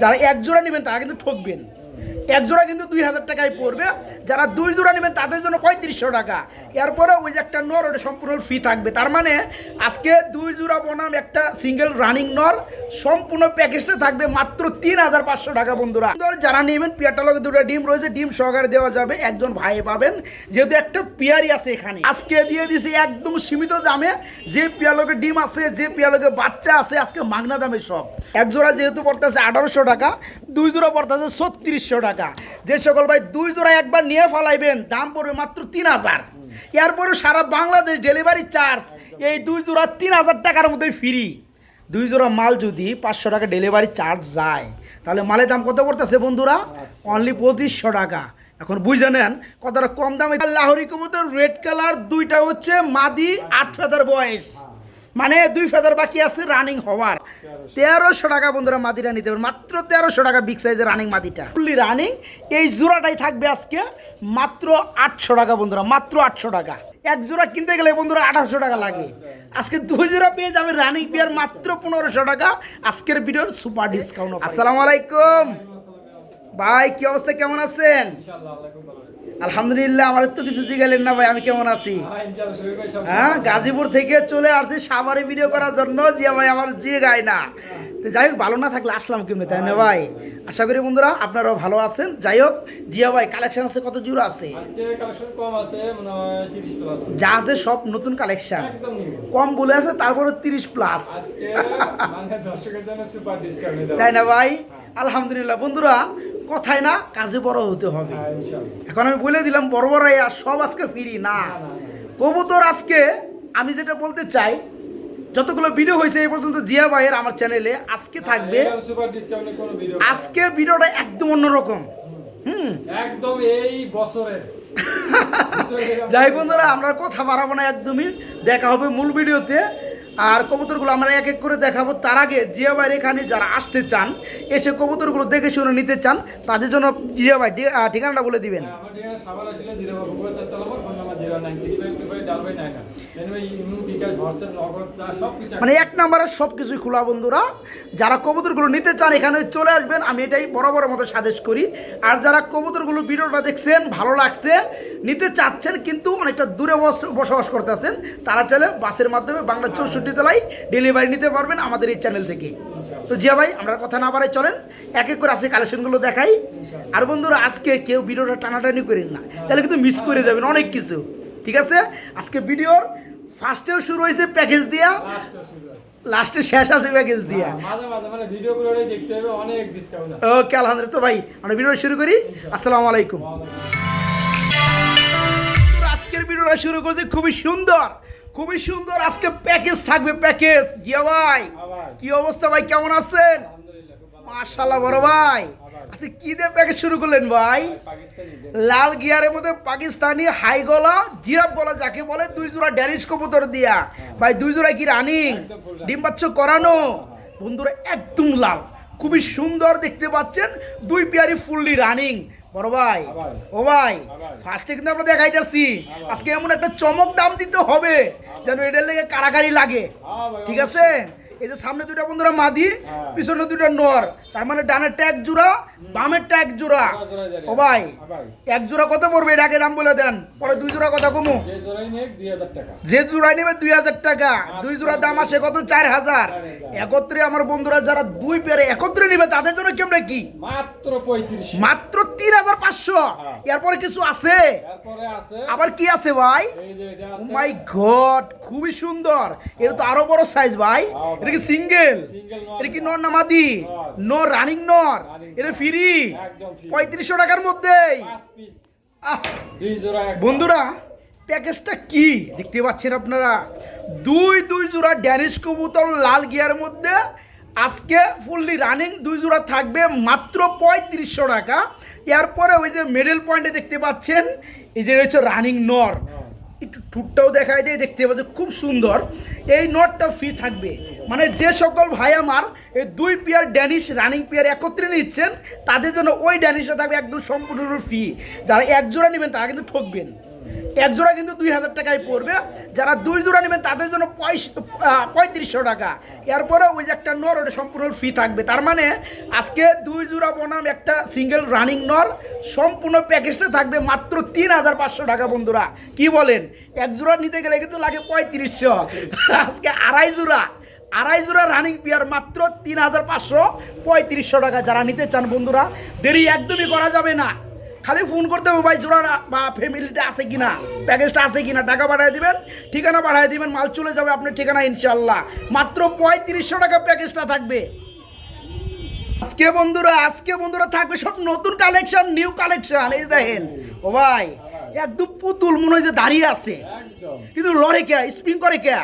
যারা একজোড়া নেবেন তারা কিন্তু ঠকবেন। এক জোড়া কিন্তু দুই হাজার টাকায় পড়বে। যারা দুই জোড়া নেবেন, তাদের জন্য পঁয়ত্রিশশো টাকা। এরপরে ওই যে একটা নর, ওটা সম্পূর্ণ ফি থাকবে। তার মানে আজকে দুই জোড়া বনাম, একটা সিঙ্গেল রানিং নর, সম্পূর্ণ প্যাকেজটা থাকবে মাত্র তিন হাজার পাঁচশো টাকা, বন্ধুরা। ধর যারা নেবেন পিয়ারটা দুটো ডিম রয়েছে, ডিম সহকারে দেওয়া যাবে, একজন ভাই পাবেন। যেহেতু একটা পিয়ারি আছে এখানে। আজকে দিয়ে দিয়েছি একদম সীমিত দামে, যে পিয়ালকে ডিম আছে, যে পিয়ালকে বাচ্চা আছে, আজকে মাগনা দামে সব। এক জোড়া যেহেতু পড়তেছে আঠারোশো টাকা দুই জোড়া পড়তেছে ছত্রিশশো টাকা। যে সকল ভাই দুই জোড়া একবার নিয়ে ফেলাইবেন, দাম পড়বে মাত্র তিন হাজার। এরপরে সারা বাংলাদেশ ডেলিভারি চার্জ, এই দুই জোড়া তিন হাজার টাকার মধ্যে ফ্রি। দুই জোড়া মাল যদি পাঁচশো টাকা ডেলিভারি চার্জ যায়, তাহলে মালের দাম কত পড়তেছে বন্ধুরা? অনলি পঁচিশশো টাকা। এখন বুঝে নেন কতটা কম দামে। লাহরি কবুতর রেড কালার, দুইটা হচ্ছে মাদি, আট ফেদার বয়স। মানে দুই ফেদার বাকি আছে রানিং হওয়ার। তেরোশো টাকা বন্ধুরা মাদিটা নিতে পারবেন মাত্র তেরোশো টাকা বিগ সাইজের রানিং মাদিটা। ফুললি রানিং এই জোড়াটাই থাকবে আজকে মাত্র আটশো টাকা বন্ধুরা, মাত্র আটশো টাকা। এক জোড়া কিনতে গেলে বন্ধুরা আঠারোশো টাকা লাগে। আজকে দুই জোড়া পেয়ে যাবে রানিং পেয়ার মাত্র পনেরোশো টাকা। আজকের ভিডিওর সুপার ডিসকাউন্ট আসসালামু আলাইকুম। ভাই কি অবস্থা? কেমন আছেন। আলহামদুলিল্লাহ আমার তো কিছু জিগালেন না ভাই আমি কেমন আছি? হ্যাঁ, হ্যাঁ গাজীপুর থেকে চলে আসছি সাভারে ভিডিও করার জন্য। জিয়া ভাই আমার জিয়ে গায় না। তো যাই হোক ভালো না থাকলে আসলাম কেমনি তাই না ভাই? আশা করি বন্ধুরা আপনারাও ভালো আছেন। যাই হোক জিয়া ভাই কালেকশন আছে কত জোড়া আছে? আজকে কালেকশন কম আছে হয় 30 প্লাস যা আছে সব নতুন কালেকশন কম বলে আছে তারপরে তিরিশ প্লাস তাই না ভাই? আলহামদুলিল্লাহ বন্ধুরা কথায় না কাজে বড় হতে হবে। হ্যাঁ এখন আমি বলে দিলাম বড় বড় আর সব আজকে ফ্রি না। কবুতর আজকে আমি যেটা বলতে চাই যতগুলো ভিডিও হয়েছে এই পর্যন্ত জিয়া ভাইয়ের আমার চ্যানেলে আজকে থাকবে আজকে ভিডিওটা একদম অন্যরকম। হুম। একদম এই বছরের। যাই বন্ধুরা আমরা কথা বাড়াবো না একদমই। দেখা হবে মূল ভিডিওতে আর কবুতরগুলো আমরা এক এক করে দেখাবো। তার আগে জিয়া ভাইয়ের এখানে যারা আসতে চান এসে কবুতরগুলো দেখে শুনে নিতে চান তাদের জন্য জিয়া ভাই ঠিকানাটা বলে দিবেন। হ্যাঁ, মানে এক নম্বরে সব কিছুই খোলা বন্ধুরা। যারা কবুতরগুলো নিতে চান এখানে চলে আসবেন। আমি এটাই বরাবরের মতো সাজেস্ট করি। আর যারা কবুতরগুলো ভিডিওটা দেখছেন ভালো লাগছে নিতে চাচ্ছেন কিন্তু অনেকটা দূরে বস- বসবাস করতে আছেন তারা চাইলে বাসের মাধ্যমে বাংলা চৌষট্টি জেলায় ডেলিভারি নিতে পারবেন আমাদের এই চ্যানেল থেকে। তো জিয়া ভাই আমরা কথা না বাড়াই চলেন এক এক করে আজকে কালেকশনগুলো দেখাই। আর বন্ধুরা আজকে কেউ ভিডিওটা টানাটানি করেন না তাহলে কিন্তু মিস করে যাবেন অনেক কিছু ঠিক আছে? আজকে ভিডিওর ফার্স্টেও শুরু হয়েছে প্যাকেজ দিয়া লাস্ট শেষ আছে প্যাকেজ দিয়া। হ্যাঁ, মাঝে মাঝে মানে ওকে আলহামদুলিল্লাহ। তো ভাই আমরা ভিডিও শুরু করি। আসসালামু আলাইকুম। আজকের ভিডিওটা শুরু করছি খুবই সুন্দর। খুবই সুন্দর আজকে প্যাকেজ থাকবে প্যাকেজ। জিয়া ভাই কি অবস্থা ভাই কেমন আছেন? মাশাল্লাহ বড় ভাই। আচ্ছা কি দিয়ে প্যাকেজ শুরু করলেন ভাই? লাল গিয়ারের মধ্যে পাকিস্তানি হাই গলা জিরাফ গলা যাকে বলে দুই জোড়া ড্যানিশ কবুতর দিয়া। ভাই দুই জোড়া কি রানিং। ডিম বাচ্চা করানো? বন্ধুরা একদম লাল। খুবই সুন্দর দেখতে পাচ্ছেন দুই পেয়ারি ফুললি রানিং। বড় ভাই ও ভাই। ফার্স্টে কিন্তু আমরা দেখাইতেছি। আজকে এমন একটা চমক দাম দিতে হবে যেন এটার লেগে কারাকারি লাগে। হ্যাঁ ঠিক আছে? এই যে সামনে দুইটা বন্ধুরা মাদি হ্যাঁ। পিছনে দুইটা নর তার মানে ডানের ট্যাগ জোড়া বামের ট্যাগ জোড়া। ও ভাই এক জোড়া কত পড়বে? এটাকে দাম বলে দেন। পরে দুই জোড়া কথা কমু। যে জোড়াই নিয়ে 2000 টাকা। যে জোড়া নেবে দুই হাজার টাকা। দুই জোড়া দাম আসে কত? চার হাজার। একত্রে আমার বন্ধুরা যারা দুই পেয়ারে একত্রে নিবে তাদের জন্য কেমনে কি? মাত্র 35 মাত্র তিন হাজার পাঁচশো। হ্যাঁ। এরপরে কিছু আছে? আবার কি আছে ভাই? মাই গড খুবই সুন্দর। এটা তো আরও বড় সাইজ ভাই। হ্যাঁ, এটা কি সিঙ্গেল এটা কি নর? না মাদি? নর। রানিং নর। এটা। ফ্রি। পঁয়ত্রিশশো টাকার মধ্যেই। বন্ধুরা প্যাকেজটা কি? দেখতে পাচ্ছেন আপনারা। দুই দুই জোড়া ড্যানিশ কবুতর লাল গিয়ার মধ্যে। আজকে ফুললি রানিং দুই জোড়া থাকবে মাত্র পঁয়ত্রিশশো টাকা। এরপরে ওই যে মিডল পয়েন্টে দেখতে পাচ্ছেন এই যে রয়েছে রানিং নর। একটু ঠুটটাও দেখায় দেয় দেখতে পাচ্ছি খুব সুন্দর। এই নটটা ফ্রি থাকবে। মানে যে সকল ভাই আমার, এই দুই পেয়ার ড্যানিশ রানিং পেয়ার একত্রে নিচ্ছেন, তাদের জন্য ওই ড্যানিশটা থাকবে একদম সম্পূর্ণ ফ্রি যারা এক জোড়া নেবেন, তারা কিন্তু ঠকবেন। এক জোড়া কিন্তু দুই হাজার টাকায় পড়বে। যারা দুই জোড়া নেবেন, তাদের জন্য পঁয়ত্রিশশো টাকা। এরপরে ওই যে একটা নর, ওটা সম্পূর্ণ ফি থাকবে। তার মানে আজকে দুই জোড়া বনাম, একটা সিঙ্গেল রানিং নর, সম্পূর্ণ প্যাকেজটা থাকবে মাত্র তিন হাজার পাঁচশো টাকা, বন্ধুরা। কি বলেন? এক জোড়া নিতে গেলে কিন্তু লাগে পঁয়ত্রিশশো। আজকে আড়াই জোড়া। আড়াই জোড়া রানিং পিয়ার মাত্র তিন হাজার পাঁচশো পঁয়ত্রিশশো টাকা। যারা নিতে চান বন্ধুরা, দেরি একদমই করা যাবে না। খালি ফোন করতে হবে ভাই জোড়াটা বা ফ্যামিলিটা আছে কিনা প্যাকেজটা আছে কিনা, টাকা পাঠিয়ে দিবেন, ঠিকানা পাঠিয়ে দিবেন, মাল চলে যাবে আপনার ঠিকানা ইনশাল্লাহ মাত্র পঁয়ত্রিশশো টাকা প্যাকেজটা থাকবে। আজকে বন্ধুরা আজকে বন্ধুরা থাকবে সব নতুন কালেকশন নিউ কালেকশন এই দেখেন, ও ভাই একদম পুতুল মনে হয় যে দাঁড়িয়ে আছে। কিন্তু লড়ে কে? স্প্রিং করে কে?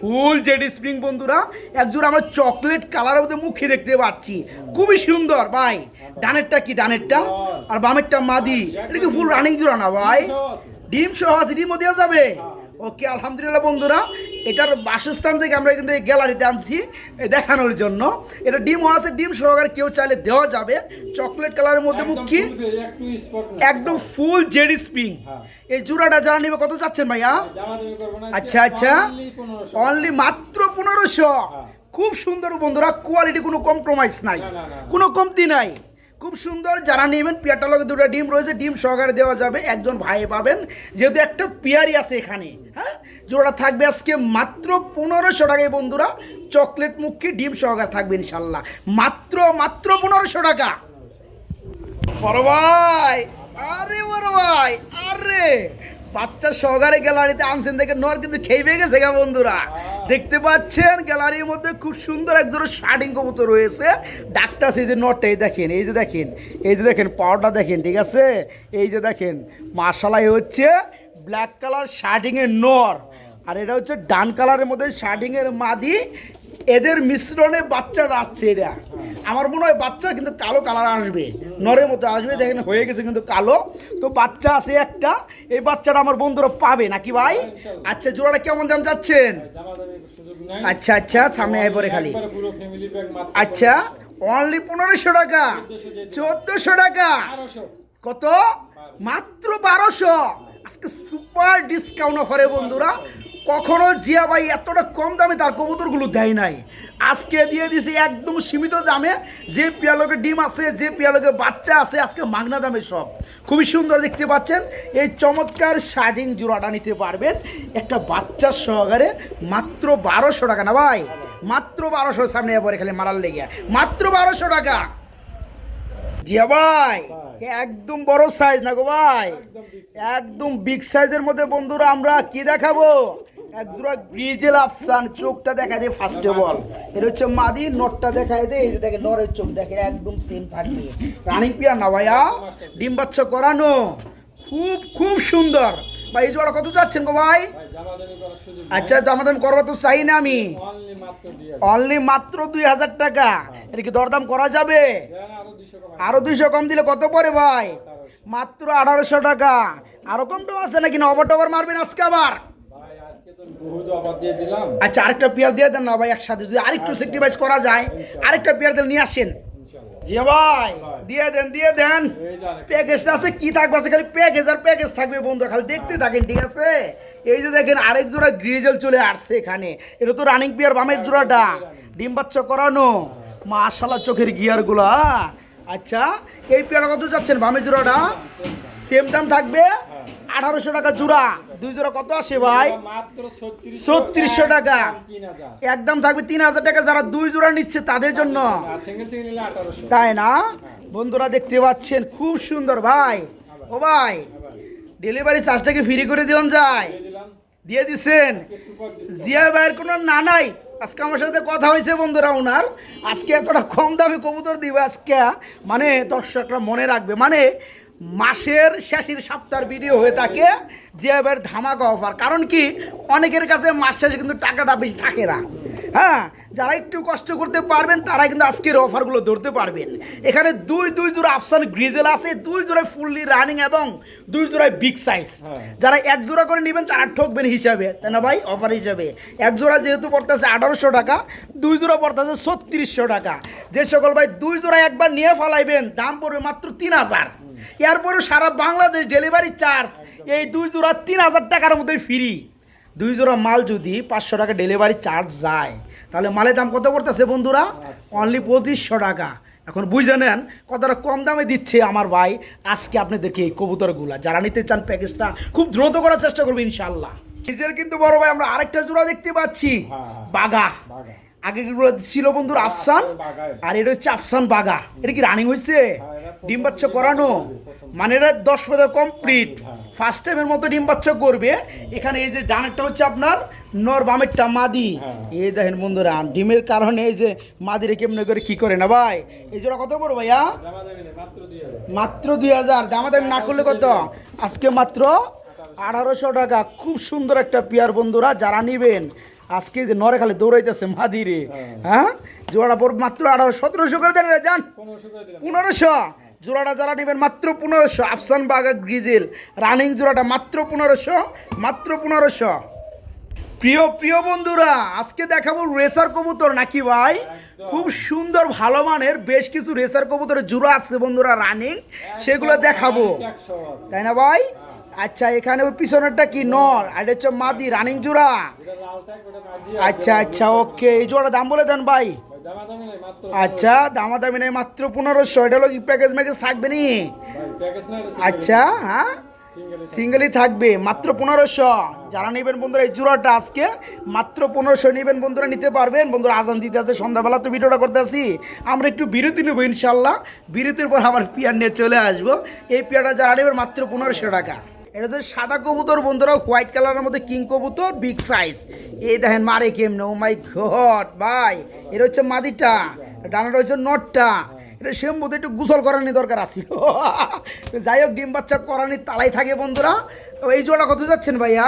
ফুল জেড স্প্রিং বন্ধুরা। একজোড়া আমরা চকলেট কালারের মধ্যে মুখে দেখতে পাচ্ছি। খুবই সুন্দর ভাই। ডানেরটা কি? ডানেরটা। আর বামেরটা মাদি। এটা কি ফুল রানিং জোড়া না ভাই। ডিম সহ আছে। ডিম দেওয়া যাবে? ওকে আলহামদুলিল্লাহ বন্ধুরা। এটার বাসস্থান থেকে আমরা কিন্তু এই গ্যালারিতে আনছি দেখানোর জন্য। এটা ডিমও আছে ডিম সহকারে কেউ চাইলে দেওয়া যাবে। চকলেট কালারের মধ্যে মুখি। একদম ফুল জেড স্প্রিং। হ্যাঁ। এই জুড়াটা যারা নিবে কত চাচ্ছেন ভাইয়া? আচ্ছা আচ্ছা। অনলি মাত্র পনেরোশো। হ্যাঁ। খুব সুন্দর বন্ধুরা কোয়ালিটি কোনো কম্প্রোমাইজ নাই। কোনো কমতি নাই। খুব সুন্দর যারা নেবেন, পেয়ারটার লগে দুটো ডিম রয়েছে, ডিম সহকারে দেওয়া যাবে, একজন ভাই পাবেন, যেহেতু একটা পেয়ারই আছে এখানে হ্যাঁ? জোড়া থাকবে আজকে মাত্র পনেরোশো টাকায় বন্ধুরা, চকলেট মুখী ডিম সহকারে থাকবে ইনশাল্লাহ। মাত্র মাত্র পনেরোশো টাকা। বড় ভাই, আরে বড় ভাই, আরে! বাচ্চা সহকারে গ্যালারিতে আনছেন দেখে নর কিন্তু খেয়ে গেছে গা বন্ধুরা। দেখতে পাচ্ছেন গ্যালারির মধ্যে খুব সুন্দর এক ধরনের শার্টিং কবুতর রয়েছে। ডাক্তার এই যে নটটা এই দেখেন এই যে দেখেন এই যে দেখেন পাওয়ারটা দেখেন ঠিক আছে? এই যে দেখেন মার্শালাই হচ্ছে ব্ল্যাক কালার শার্টিংয়ের নর। আর এটা হচ্ছে ডান কালারের মধ্যে শার্টিংয়ের মাদি এদের মিশ্রণে বাচ্চারা আসছে এটা আমার মনে হয় বাচ্চা কিন্তু কালো কালার আসবে। নরের মতো আসবে, দেখেন হয়ে গেছে কিন্তু কালো। তো বাচ্চা আছে একটা, এই বাচ্চাটা আমার বন্ধুরা পাবে নাকি ভাই? আচ্ছা জোড়াটা কেমন দাম যাচ্ছেন আচ্ছা আচ্ছা সামনে আয় পরে খালি। আচ্ছা অনলি পনেরোশো টাকা, চোদ্দোশো টাকা। কত? মাত্র বারোশো। আজকে সুপার ডিসকাউন্ট অফারে বন্ধুরা, কখনো জিয়া ভাই এতটা কম দামে তার কবুতরগুলো দেয় নাই। আজকে দিয়ে দিছে একদম সীমিত দামে, যে পেয়ালোকে ডিম আছে, যে পেয়ালোকে বাচ্চা আছে, আজকে মাগনা দামে সব। খুবই সুন্দর দেখতে পাচ্ছেন, এই চমৎকার শার্টিং জোড়াটা নিতে পারবেন একটা বাচ্চার সহকারে, মাত্র বারোশো টাকা না ভাই? মাত্র বারোশো সামনে পরে খালি মারার লেগে। মাত্র বারোশো টাকা। জিয়া ভাই। একদম বড় সাইজ না গো ভাই? একদম বিগ সাইজের মধ্যে বন্ধুরা আমরা কি দেখাবো? একজোড়া গ্রিজেল আফসান চোখটা দেখা যায় ফার্স্ট অফ অল এটা হচ্ছে মাদি নটটা দেখায় দেয় এই যে দেখে নরের চোখ দেখে একদম সেম থাকবে। রানিং পিয়া না ভাইয়া? ডিম বাচ্চা করানো। খুব খুব সুন্দর। ভাই এই জোড়া কত যাচ্ছেন গো ভাই? আচ্ছা দামাদাম করব তো চাই না আমি। অনলি মাত্র দুই হাজার। টাকা। এটা কি দরদাম করা যাবে? আরও 200 কম দুইশো কম দিলে কত পড়ে ভাই? মাত্র আঠারোশো টাকা। আরও কম তো আছে নাকি? না ওভার টভার মারবেন আজকে আবার? আচ্ছা আরেকটা পেয়ার দিয়ে দেন না ভাই একসাথে। যদি আরেকটু সেক্রিফাইস করা যায় আরেকটা পেয়ার দিলে নিয়ে আসেন। জি ভাই, দিয়ে দেন দিয়ে দেন। প্যাকেজটা আছে, কি থাকবে আছে খালি প্যাকেজ আর প্যাকেজ থাকবে বন্ধু, খালি দেখতে থাকেন, ঠিক আছে? এই যে দেখেন আরেক জোড়া গ্রিজেল চলে আসছে এখানে। এটা তো রানিং পিয়ার বামের জোড়াটা। ডিম বাচ্চা করানো। মাশাল্লাহ চোখের গিয়ারগুলো। আচ্ছা এই পেয়ারটা কত যাচ্ছেন বামের জোড়াটা? সেম দাম থাকবে? আঠারোশো টাকা জোড়া। দুই জোড়া কত আসে ভাই? মাত্র 3600 3600 টাকা। একদম থাকবে তিন হাজার টাকা যারা দুই জোড়া নিচ্ছে তাদের জন্য। আর সিঙ্গেল সিঙ্গেল নিলে 1800 তাই না? বন্ধুরা দেখতে পাচ্ছেন খুব সুন্দর ভাই। ও ভাই ডেলিভারি চার্জটাকে ফ্রি করে দিন যায় দিয়ে দিচ্ছেন জিয়া ভাইয়ের কোনো না নাই। আজকে আমার সাথে কথা হয়েছে বন্ধুরা ওনার। আজকে এতটা কম দামে কবুতর দিবে আজকে। মানে দর্শকরা মনে রাখবে। মানে মাসের শেষের সপ্তাহের ভিডিও হয়ে থাকে যে এবার ধামাকা অফার কারণ কি? অনেকের কাছে মাস শেষে কিন্তু টাকাটা বেশি থাকে না। হ্যাঁ? যারা একটু কষ্ট করতে পারবেন তারা কিন্তু আজকের অফারগুলো ধরতে পারবেন। এখানে দুই দুই জোড়া আফসান গ্রিজেল আছে দুই জোড়ায় ফুললি রানিং এবং দুই জোড়ায় বিগ সাইজ হ্যাঁ। যারা এক জোড়া করে নেবেন তারা ঠকবেন হিসাবে। তাই না ভাই? অফার হিসাবে। এক জোড়া যেহেতু পড়তেছে আঠারোশো টাকা দুই জোড়া পড়তেছে ছত্রিশশো টাকা। যে সকল ভাই দুই জোড়া একবার নিয়ে ফেলাইবেন দাম পড়বে মাত্র তিন হাজার। এরপরে সারা বাংলাদেশ ডেলিভারি চার্জ এই দুই জোড়া তিন হাজার টাকার মধ্যে ফ্রি দুই জোড়া মাল যদি পাঁচশো টাকা ডেলিভারি চার্জ যায় তাহলে মালের দাম কত পড়তেছে বন্ধুরা? অনলি পঁচিশশো টাকা। এখন বুঝে নেন কতটা কম দামে দিচ্ছে আমার ভাই আজকে আপনাদেরকে এই কবুতরগুলা। যারা নিতে চান প্যাকেজটা খুব দ্রুত করার চেষ্টা করব ইনশাল্লাহ নিজের কিন্তু বড় ভাই আমরা আরেকটা জোড়া দেখতে পাচ্ছি। হ্যাঁ, হ্যাঁ। বাগা আগে ছিল বন্ধুর আফসান আর এটা হচ্ছে আফসান বাগা। এটা কি রানিং হয়েছে ডিম বাচ্চা করানো? মানে এটা দশ পদের কমপ্লিট হ্যাঁ। ফার্স্ট টাইমের মতো ডিম বাচ্চা করবে। এখানে এই যে ডানেরটা হচ্ছে আপনার নর বামেরটা মাদি। হ্যাঁ। এই দেখেন বন্ধুরা ডিমের কারণে এই যে মাদিরে কেমনে করে কি করে না ভাই? এই জোড়া কত বড় ভাইয়া? মাত্র দুই হাজার। দামাদামি না করলে কত? আজকে মাত্র আঠারোশো টাকা। খুব সুন্দর একটা পেয়ার বন্ধুরা যারা নিবেন। আজকে যে নরে খালি দৌড়াইতেছে মাদিরে হ্যাঁ। জোড়াটা পর মাত্র আঠারো সতেরোশো করে দেন রে যান পনেরোশো জোড়াটা যারা নেবেন মাত্র পনেরোশো। আফসান বাগা গ্রিজেল। রানিং জোড়াটা মাত্র পনেরোশো মাত্র পনেরোশো। প্রিয় প্রিয় বন্ধুরা আজকে দেখাবো রেসার কবুতর নাকি ভাই? খুব সুন্দর ভালো মানের বেশ কিছু রেসার কবুতরের জোড়া আছে বন্ধুরা রানিং। সেগুলো দেখাবো। তাই না ভাই? আচ্ছা এখানে ওই পিছনেরটা কি? নর। আর হচ্ছে মাদি রানিং জোড়া। আচ্ছা আচ্ছা ওকে। এই জোড়া দাম বলে দেন ভাই। জামা দামি আচ্ছা দামাদামি নেই মাত্র পনেরোশো। এটা হলো কি প্যাকেজ ম্যাকেজ থাকবে নি? না আচ্ছা হ্যাঁ? সিঙ্গেলই থাকবে। মাত্র পনেরোশো। যারা নেবেন বন্ধুরা এই জোড়াটা আজকে মাত্র পনেরোশো নেবেন বন্ধুরা নিতে পারবেন। বন্ধুরা আজান দিতে আছে সন্ধ্যাবেলা তো ভিডিওটা করতে আসি আমরা একটু বিরতি নেব ইনশাল্লাহ বিরতির পর আবার পিয়ার নিয়ে চলে আসব। এই পিয়ারটা যারা নেবেন মাত্র পনেরোশো টাকা। এটা হচ্ছে সাদা কবুতর বন্ধুরা হোয়াইট কালারের মধ্যে কিং কবুতর বিগ সাইজ। এই দেখেন মারে কেমনে ও মাই ঘট ভাই এটা হচ্ছে মাদিটা ডানাটা হচ্ছে নটটা এটা সেম বোধ একটু গুসল করানি দরকার আসছিল যাই হোক ডিম বাচ্চা করানি তালাই থাকে বন্ধুরা। এই জোড়া কত যাচ্ছেন ভাইয়া?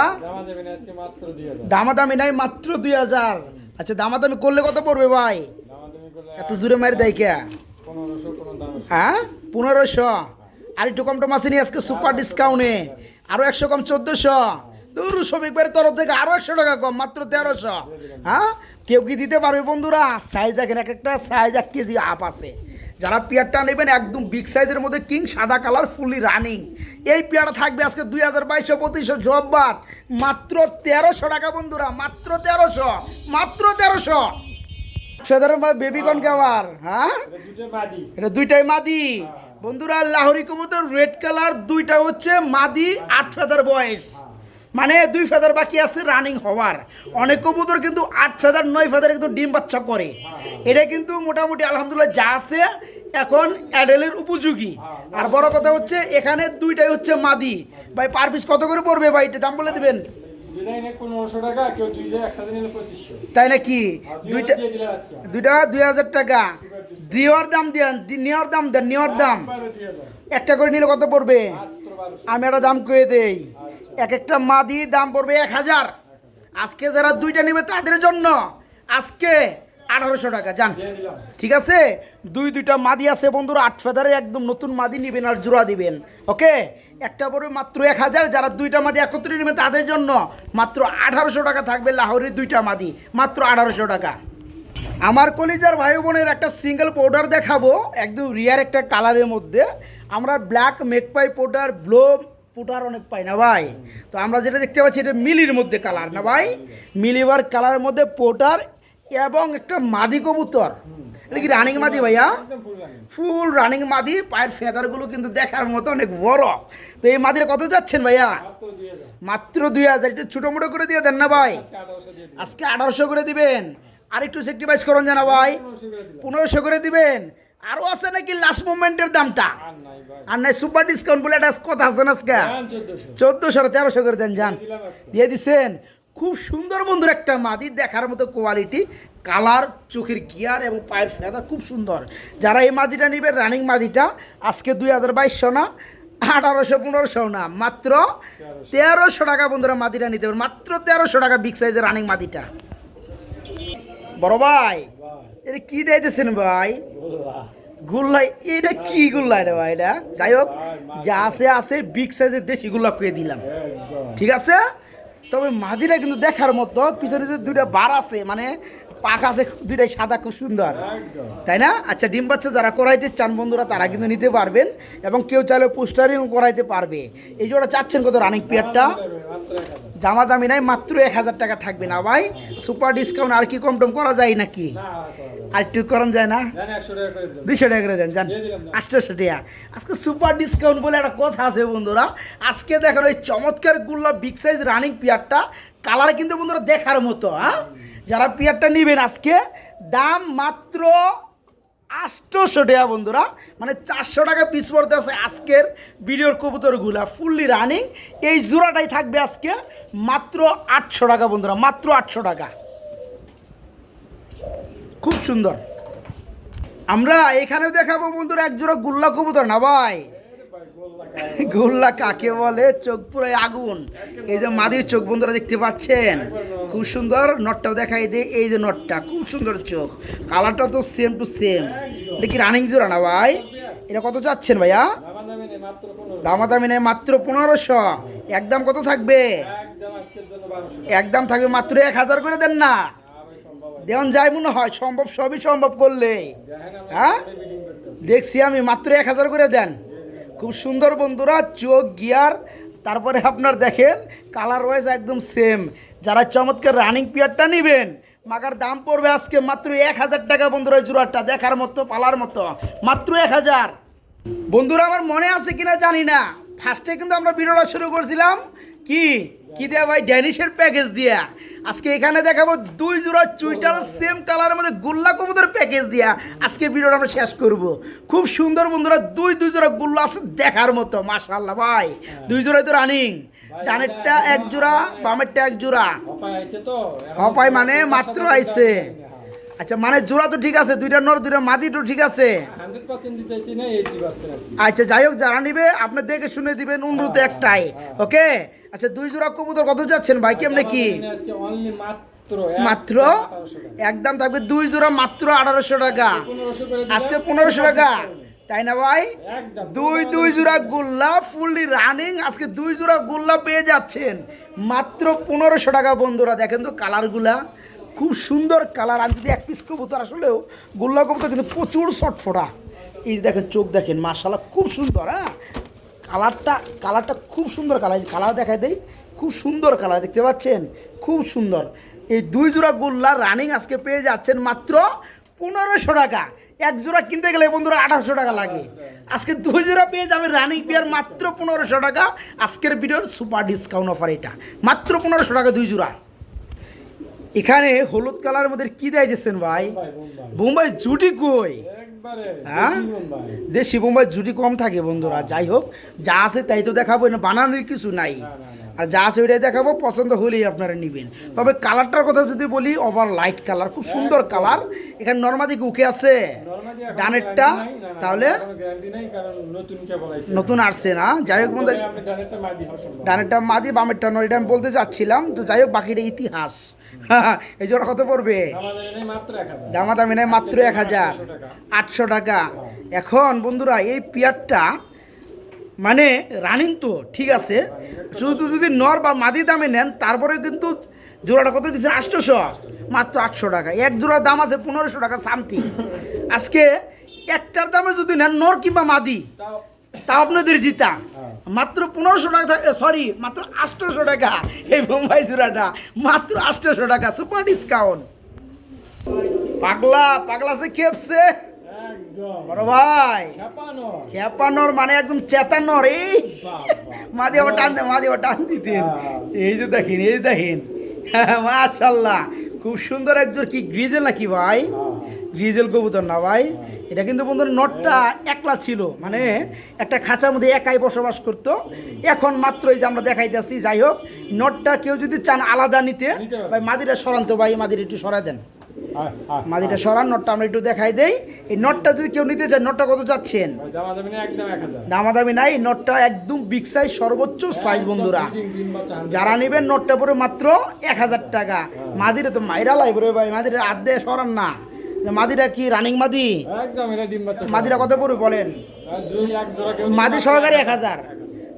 দামাদামি নাই মাত্র দুই হাজার। আচ্ছা দামাদামি করলে কত পড়বে ভাই? এত জোরে মারি দেয় কে। হ্যাঁ? পনেরোশো। আর একটু কম টম আসেনি আজকে সুপার ডিসকাউন্টে আরও একশো কম চোদ্দোশো। দূর শ্রমিকবাড়ির তরফ থেকে আরও একশো টাকা কম মাত্র তেরোশো। হ্যাঁ? কেউ কি দিতে পারবে বন্ধুরা? সাইজ দেখেন এক একটা সাইজ এক কেজি আপ আছে। যারা পেয়ারটা নেবেন একদম বিগ সাইজের মধ্যে কিং সাদা কালার ফুললি রানিং এই পেয়ারটা থাকবে আজকে দুই হাজার বাইশশো পঁচিশশো জব্বাত মাত্র তেরোশো টাকা বন্ধুরা মাত্র তেরোশো মাত্র তেরোশো। সাধারণ বেবি কন কেবার হ্যাঁ? এটা দুইটাই মাদি। বন্ধুরা লাহরি কবুতর রেড কালার দুইটা হচ্ছে মাদি আট ফেদার বয়স। মানে দুই ফেদার বাকি আছে রানিং হওয়ার। অনেক কবুতর কিন্তু আট ফেদার নয় ফেদার কিন্তু ডিম বাচ্চা করে। এটা কিন্তু মোটামুটি আলহামদুলিল্লাহ যা আছে এখন অ্যাডেলের উপযোগী। আর বড় কথা হচ্ছে এখানে দুইটাই হচ্ছে মাদি। ভাই পার পিস কত করে পড়বে ভাই? এটা দাম বলে দেবেন? তাই নাকি? দুইটা দুইটা দুই হাজার টাকা। দেওয়ার দাম দেন নেওয়ার দাম দেন, নেওয়ার দাম। একটা করে নিলে কত পড়বে? আমি একটা দাম কয়ে দেই। এক একটা মাদি দাম পড়বে এক হাজার। আজকে যারা দুইটা নেবে তাদের জন্য আজকে আঠারোশো টাকা যান ঠিক আছে? দুই দুইটা মাদি আছে বন্ধুরা, আট ফেদারে একদম নতুন মাদি নেবেন আর জোড়া দিবেন, ওকে? একটা পড়বে মাত্র এক হাজার। যারা দুইটা মাদি একত্রে নেবেন তাদের জন্য মাত্র আঠারোশো টাকা থাকবে লাহোরের দুইটা মাদি, মাত্র আঠারোশো টাকা। আমার কলিজার ভাই বোনের একটা সিঙ্গেল পাউডার দেখাবো। একদম রিয়ার একটা কালারের মধ্যে। আমরা ব্ল্যাক মেকপাই পাউডার ব্লো পাউডার অনেক পাই না ভাই। তো আমরা যেটা দেখতে পাচ্ছি, এটা মিলির মধ্যে কালার না ভাই? মিলিবার কালারের মধ্যে পাউডার এবং একটা মাদি কবুতর। এটা কি রানিং মাদি ভাইয়া? ফুল রানিং মাদি, পায়ের ফেদারগুলো কিন্তু দেখার মতো অনেক বড়। তো এই মাদির কত যাচ্ছেন ভাইয়া? মাত্র দুই হাজার। একটু ছোটো মোটো করে দিয়ে দেন না ভাই? আজকে আঠারোশো করে দিবেন। আর একটু সেক্টিভাইজ করুন জানা ভাই। পনেরোশো করে দিবেন। আরও আছে নাকি লাস্ট মুভমেন্টের দামটা? আর নাই সুপার ডিসকাউন্ট বলে একটা কথা আছে না আজকে? চোদ্দোশো। তেরোশো করে দেন যান দিয়ে দিছেন। খুব সুন্দর বন্ধুর একটা মাদি দেখার মতো কোয়ালিটি কালার চোখের গিয়ার এবং পায়ের ফেদার খুব সুন্দর। যারা এই মাদিটা নিবে রানিং মাদিটা আজকে দুই হাজার বাইশশো না আঠারোশো পনেরোশো না মাত্র তেরোশো। টাকা বন্ধুরা মাদিটা নিতে পারবেন মাত্র তেরোশো টাকা বিগ সাইজের রানিং মাদিটা। বড় ভাই এটা কি দিয়েছেন ভাই? গুল্লাই, এটা কি গুল্লাই রে ভাই এটা? যাই হোক, যা আছে আছে বিগ সাইজের দেশি গুল্লা কুয়ে দিলাম। ঠিক আছে? তবে মাদিরা কিন্তু দেখার মতো, পিছনে যে দুইটা বার আছে মানে পাক আছে দুইটাই সাদা খুব সুন্দর। তাই না? আচ্ছা ডিম বাচ্চা যারা করাইতে চান বন্ধুরা তারা কিন্তু নিতে পারবেন এবং কেউ চাইলে পোস্টারিং করাইতে পারবে। এই যে ওরা চাচ্ছেন কত রানিং পিয়ারটা? জামা দামি নাই মাত্র এক হাজার টাকা থাকবে না ভাই। সুপার ডিসকাউন্ট আর কি কম টম করা যায় নাকি। আর একটু করান যায় না? জানি টাকা করে দুইশো টাকা করে দেন জান আটশোশো টাকা। আজকে সুপার ডিসকাউন্ট বলে একটা কথা আছে বন্ধুরা। আজকে দেখেন ওই চমৎকার গুল্লা বিগ সাইজ রানিং পিয়ারটা। কালার কিন্তু বন্ধুরা দেখার মতো হ্যাঁ? যারা পিয়ারটা নেবেন আজকে, দাম মাত্র আটশোশো টাকা বন্ধুরা। মানে চারশো টাকা পিস পড়তে আছে আজকের ভিডিওর কবুতরগুলা ফুললি রানিং এই জোড়াটাই থাকবে আজকে মাত্র আটশো টাকা বন্ধুরা, মাত্র আটশো টাকা। খুব সুন্দর। আমরা এখানেও দেখাবো বন্ধুরা, এক জোড়া গুল্লা কবুতর না ভাই? গুল্লা কাকে বলে? চোখ পুরো আগুন। এই যে মাদির চোখ বন্ধুরা দেখতে পাচ্ছেন? খুব সুন্দর নটটাও দেখাই দে। এই যে নটটা, খুব সুন্দর চোখ। কালারটা তো সেম টু সেম এটা কি রানিং জোড়া না ভাই? এটা কত চাচ্ছেন ভাইয়া? দামা দামি নেই, মাত্র পনেরোশো। একদম কত থাকবে? একদম থাকবে মাত্র এক হাজার করে দেন না। দেওয়ান যায় মনে হয়, সম্ভব সবই সম্ভব করলে। হ্যাঁ? দেখছি আমি, মাত্র এক হাজার করে দেন। খুব সুন্দর বন্ধুরা, চোখ, গিয়ার, তারপরে আপনার দেখেন কালার ওয়াইজ একদম সেম যারা চমৎকার রানিং পিয়ারটা নেবেন, মাগার দাম পড়বে আজকে মাত্র এক হাজার টাকা বন্ধুরা জোড়াটা দেখার মতো, পালার মতো। মাত্র এক হাজার। বন্ধুরা, আমার মনে আছে কিনা জানি না। ফার্স্টে কিন্তু আমরা ভিডিওটা শুরু করছিলাম। কি? কি দেয়া ভাই? ড্যানিশের প্যাকেজ দিয়া। আজকে এখানে দেখাবো দুই জোড়া চুইটার সেম কালারের মধ্যে গোল্লা কবুতর প্যাকেজ দিয়া। আজকে ভিডিওটা আমরা শেষ করব। খুব সুন্দর বন্ধুরা দুই দুই জোড়া গোল্লা আছে দেখার মতো মাশাআল্লাহ ভাই। দুই জোড়াই তো রানিং ডানেরটা এক জোড়া বামেরটা এক জোড়া। হপায় মানে মাত্র আইছে। আচ্ছা মানে জোড়া তো ঠিক আছে দুইটা নর দুইটা মাদি তো ঠিক আছে। আচ্ছা যাই হোক যারা নিবে আপনি দেখে শুনে দিবেন অনুরোধ একটাই ওকে আচ্ছা দুই জোড়া কবুতর কত যাচ্ছেন? ভাই কেমনে কি? অনলি মাত্র একদম থাকবে দুই জোড়া মাত্র আঠারোশো টাকা। আজকে পনেরোশো টাকা। তাই না ভাই? দুই দুই জোড়া গুল্লা ফুললি রানিং আজকে দুই জোড়া গুল্লা পেয়ে যাচ্ছেন। মাত্র পনেরোশো টাকা বন্ধুরা। দেখেন তো কালারগুলা। খুব সুন্দর কালার। আমি যদি এক পিস কবুতর আসলেও গোল্লা কবুতর কিন্তু প্রচুর শটফোটা এই দেখেন চোখ দেখেন মাশাল্লাহ খুব সুন্দর হ্যাঁ? কালারটা কালারটা খুব সুন্দর কালার কালার দেখাই দেই খুব সুন্দর কালার দেখতে পাচ্ছেন? খুব সুন্দর। এই দুই জোড়া গোল্লা রানিং আজকে পেয়ে যাচ্ছেন মাত্র পনেরোশো টাকা। এক জোড়া কিনতে গেলে বন্ধুরা আঠারোশো টাকা লাগে। আজকে দুই জোড়া পেয়ে যাবে রানিং পেয়ার মাত্র পনেরোশো টাকা। আজকের ভিডিওর সুপার ডিসকাউন্ট অফার এটা। মাত্র পনেরোশো টাকা দুই জোড়া। এখানে হলুদ কালার মধ্যে কি দেয় দিচ্ছেন ভাই? বোম্বাই জুটি কই? হ্যাঁ? দেশি বোম্বাই জুটি কম থাকে বন্ধুরা যাই হোক যা আছে তাই তো দেখাবো না বানানোর কিছু নাই। আর যা আছে ওইটাই দেখাবো পছন্দ হলেই আপনারা নেবেন। তবে কালারটার কথা যদি বলি ওভার লাইট কালার খুব সুন্দর কালার। এখানে নর্মাদি উকে আছে? ডানেরটা তাহলে? নতুন আসছে না। যাই হোক বন্ধু ডানেরটা মাদি ডানেরটা মাদি বামেরটা নয় এটা আমি বলতে চাচ্ছিলাম। তো যাই হোক বাকিটা ইতিহাস। এই জন্য কত পড়বে? 1000 দামাদামি নেয় মাত্র এক হাজার। আটশো টাকা। এখন বন্ধুরা, এই পেয়ারটা মানে রানিং তো, ঠিক আছে। শুধু যদি নর বা মাদি দামে নেন তারপরে কিন্তু জোড়াটা কত দিচ্ছেন? আটশোশো। মাত্র আটশো টাকা। এক জোড়ার দাম আছে পনেরোশো টাকা, সামথিং। আজকে একটার দামে যদি নেন নর কিংবা মাদি তা আপনাদের জিতা। হ্যাঁ। মাত্র পনেরোশো টাকা সরি মাত্র আটশোশো টাকা এই বোম্বাই জোড়াটা। মাত্র আটশোশো টাকা সুপার ডিসকাউন্ট পাগলা পাগলা সে খেপছে। বড় ভাই। খেপানোর। মানে একদম চেতানোর এই। বাহ, মাদি আবার টান আবার দিতেন হ্যাঁ। এই যে দেখেন এই যে দেখেন। মাশাল্লাহ খুব সুন্দর একজন কি গ্রিজেল নাকি ভাই? হ্যাঁ, গ্রিজেল কবুতর না ভাই। এটা কিন্তু বন্ধুরা নটটা একলা ছিল। মানে একটা খাঁচার মধ্যে একাই বসবাস করতো। এখন মাত্র এই যে আমরা দেখাইতেছি যাই হোক নটটা কেউ যদি চান আলাদা নিতে। ভাই মাদিটা সরান তো ভাই মাদিটা একটু সরাই দেন। মাদিটা সরান নটটা আমরা একটু দেখাই দেই। এই নটটা যদি কেউ নিতে চায় নটটা কত চাচ্ছেন দামা দামি না, একদম 1000 দামাদামি নাই নটটা একদম বিগ সাইজ সর্বোচ্চ সাইজ বন্ধুরা। একদম breeding, ডিম বাচ্চা 100 যারা নেবেন নোটটা পরে মাত্র এক হাজার টাকা। মাদিরে তো মাইরা লাইব রে ভাই মাদিরে আদে সরান না। মাদিরা কি রানিং মাদি? একদম এটা ডিম বাচ্চা মাদিরা কত পড়বে বলেন? মাদি সহকারে এক হাজার।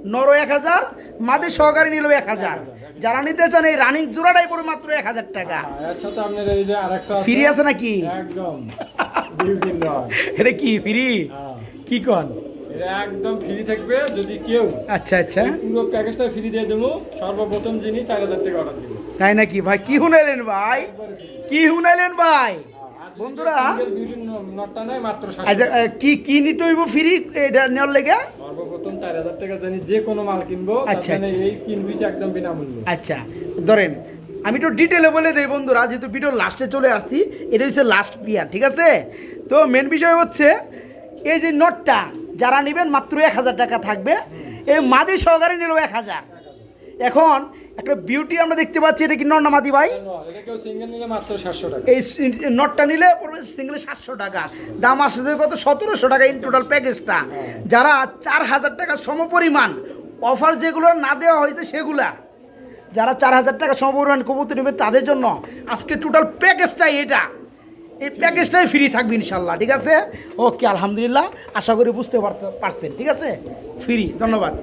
নর এক হাজার মাদি সহকারে নিল এক হাজার। যারা নিতে চান এই রানিং জোড়াটাই পড়বে মাত্র এক হাজার টাকা। হ্যাঁ, ফ্রি আছে নাকি? একদম। এটা কি ফ্রি? হ্যাঁ। কি কন? একদম ফ্রি থাকবে যদি কেউ আচ্ছা আচ্ছা। পুরো প্যাকেজটা ফ্রি দিয়ে দেবো সর্বপ্রথম যিনি চার হাজার টাকা অর্ডার দেবো তাই নাকি? ভাই কি হুনাইলেন ভাই? কি হুনাইলেন ভাই? বন্ধুরা আচ্ছা কি কি নিতে হইব ফ্রি? এটা নেওয়ার লেগে? সর্বপ্রথম চার হাজার টাকা জানি যে কোনো মাল কিনবো আচ্ছা, আচ্ছা। এই পিস একদম বিনামূল্যে। আচ্ছা ধরেন আমি তো ডিটেলে বলে দেই বন্ধুরা যেহেতু ভিডিও লাস্টে চলে আসছি এটা হচ্ছে লাস্ট পিয়ার ঠিক আছে? তো মেন বিষয় হচ্ছে এই যে নোটটা যারা নেবেন মাত্র এক হাজার টাকা থাকবে এই মাদি সহকারে নিল এক হাজার। এখন একটা বিউটি আমরা দেখতে পাচ্ছি এটা কি নর না মাদি ভাই? এই নটটা নিলে পড়বে সিঙ্গেলে সাতশো টাকা। দাম আসছে কত? সতেরোশো টাকা ইন টোটাল প্যাকেজটা যারা চার হাজার টাকা সমপরিমাণ অফার যেগুলো না দেওয়া হয়েছে সেগুলা। যারা চার হাজার টাকা সমপরিমাণ কবুতর নেবে তাদের জন্য আজকে টোটাল প্যাকেজটাই এটা। এই প্যাকেজটাই ফ্রি থাকবে ইনশাল্লাহ ঠিক আছে? ওকে আলহামদুলিল্লাহ। আশা করি বুঝতে পারতে পারছেন ঠিক আছে? ফ্রি ধন্যবাদ।